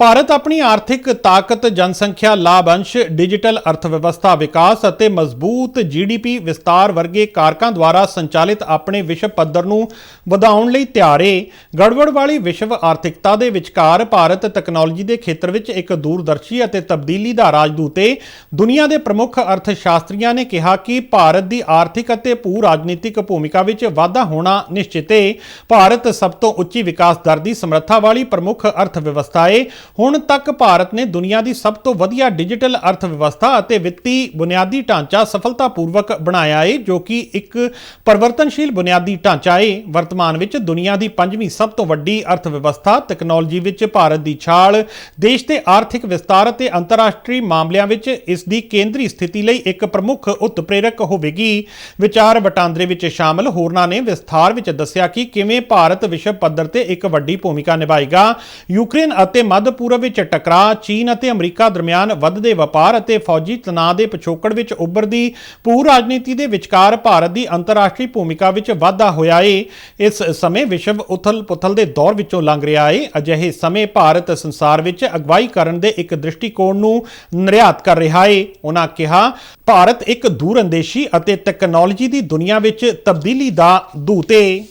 ਭਾਰਤ ਆਪਣੀ ਆਰਥਿਕ ਤਾਕਤ, ਜਨਸੰਖਿਆ ਲਾਭ ਅੰਸ਼ ਡਿਜੀਟਲ ਅਰਥਵਿਵਸਥਾ ਵਿਕਾਸ ਅਤੇ ਮਜ਼ਬੂਤ ਜੀਡੀਪੀ ਵਿਸਤਾਰ ਵਰਗੇ ਕਾਰਕਾਂ ਦੁਆਰਾ ਸੰਚਾਲਿਤ ਆਪਣੇ ਵਿਸ਼ਵ ਪੱਧਰ ਨੂੰ ਵਧਾਉਣ ਲਈ ਤਿਆਰ ਏ। ਗੜਬੜ ਵਾਲੀ ਵਿਸ਼ਵ ਆਰਥਿਕਤਾ ਦੇ ਵਿਚਕਾਰ ਭਾਰਤ ਤਕਨਾਲੋਜੀ ਦੇ ਖੇਤਰ ਵਿੱਚ ਇੱਕ ਦੂਰਦਰਸ਼ੀ ਅਤੇ ਤਬਦੀਲੀ ਦਾ ਰਾਜਦੂਤ ਏ। ਦੁਨੀਆ ਦੇ ਪ੍ਰਮੁੱਖ ਅਰਥਸ਼ਾਸਤਰੀਆਂ ਨੇ ਕਿਹਾ ਕਿ ਭਾਰਤ ਦੀ ਆਰਥਿਕ ਅਤੇ ਭੂ ਰਾਜਨੀਤਿਕ ਭੂਮਿਕਾ ਵਿੱਚ ਵਾਧਾ ਹੋਣਾ ਨਿਸ਼ਚਿਤ ਏ। ਭਾਰਤ ਸਭ ਤੋਂ ਉੱਚੀ ਵਿਕਾਸ ਦਰ ਦੀ ਸਮਰੱਥਾ ਵਾਲੀ ਪ੍ਰਮੁੱਖ ਅਰਥ ਵਿਵਸਥਾ ਹੈ ਹੁਣ ਤੱਕ ਭਾਰਤ ਨੇ ਦੁਨੀਆ ਦੀ ਸਭ ਤੋਂ ਵਧੀਆ ਡਿਜੀਟਲ ਅਰਥ ਵਿਵਸਥਾ ਅਤੇ ਵਿੱਤੀ ਬੁਨਿਆਦੀ ਢਾਂਚਾ ਸਫਲਤਾਪੂਰਵਕ ਬਣਾਇਆ ਹੈ ਜੋ ਕਿ ਇੱਕ ਪਰਿਵਰਤਨਸ਼ੀਲ ਬੁਨਿਆਦੀ ਢਾਂਚਾ ਹੈ ਵਰਤਮਾਨ ਵਿੱਚ ਦੁਨੀਆ ਦੀ ਪੰਜਵੀਂ ਸਭ ਤੋਂ ਵੱਡੀ ਅਰਥ ਵਿਵਸਥਾ ਟੈਕਨੋਲੋਜੀ ਵਿੱਚ ਭਾਰਤ ਦੀ ਛਾਲ, ਦੇਸ਼ ਦੇ ਆਰਥਿਕ ਵਿਸਤਾਰ ਅਤੇ ਅੰਤਰਰਾਸ਼ਟਰੀ ਮਾਮਲਿਆਂ ਵਿੱਚ ਇਸ ਦੀ ਕੇਂਦਰੀ ਸਥਿਤੀ ਲਈ ਇੱਕ ਪ੍ਰਮੁੱਖ ਉਤਪ੍ਰੇਰਕ ਹੋਵੇਗੀ। ਵਿਚਾਰ ਵਟਾਂਦਰੇ ਵਿੱਚ ਸ਼ਾਮਲ ਹੋਰਨਾਂ ਨੇ ਵਿਸਥਾਰ ਵਿੱਚ ਦੱਸਿਆ ਕਿ ਕਿਵੇਂ ਭਾਰਤ ਵਿਸ਼ਵ ਪੱਧਰ ਤੇ ਇੱਕ ਵੱਡੀ ਭੂਮਿਕਾ ਨਿਭਾਏਗਾ। ਯੂਕਰੇਨ ਅਤੇ ਮੱਧ ਪੂਰਬ ਵਿੱਚ ਟਕਰਾਅ, ਚੀਨ ਅਤੇ ਅਮਰੀਕਾ ਦਰਮਿਆਨ ਵੱਧਦੇ ਵਪਾਰ ਅਤੇ ਫੌਜੀ ਤਣਾਅ ਦੇ ਪਿਛੋਕੜ ਵਿੱਚ ਉੱਭਰਦੀ ਭੂ ਰਾਜਨੀਤੀ ਦੇ ਵਿਚਕਾਰ ਭਾਰਤ ਦੀ ਅੰਤਰਰਾਸ਼ਟਰੀ ਭੂਮਿਕਾ ਵਿੱਚ ਵਾਧਾ ਹੋਇਆ ਏ। ਇਸ ਸਮੇਂ ਵਿਸ਼ਵ ਉਥਲ-ਪੁਥਲ ਦੇ ਦੌਰ ਵਿੱਚੋਂ ਲੰਘ ਰਿਹਾ ਏ। ਅਜਿਹੇ ਸਮੇਂ ਭਾਰਤ ਸੰਸਾਰ ਵਿੱਚ ਅਗਵਾਈ ਕਰਨ ਦੇ ਇੱਕ ਦ੍ਰਿਸ਼ਟੀਕੋਣ ਨੂੰ ਨਿਰਯਾਤ ਕਰ ਰਿਹਾ ਏ। ਉਹਨਾਂ ਕਿਹਾ, ਭਾਰਤ ਇੱਕ ਦੂਰਅੰਦੇਸ਼ੀ ਅਤੇ ਟੈਕਨੋਲੋਜੀ ਦੀ ਦੁਨੀਆ ਵਿੱਚ ਤਬਦੀਲੀ ਦਾ ਦੂਤ ਏ।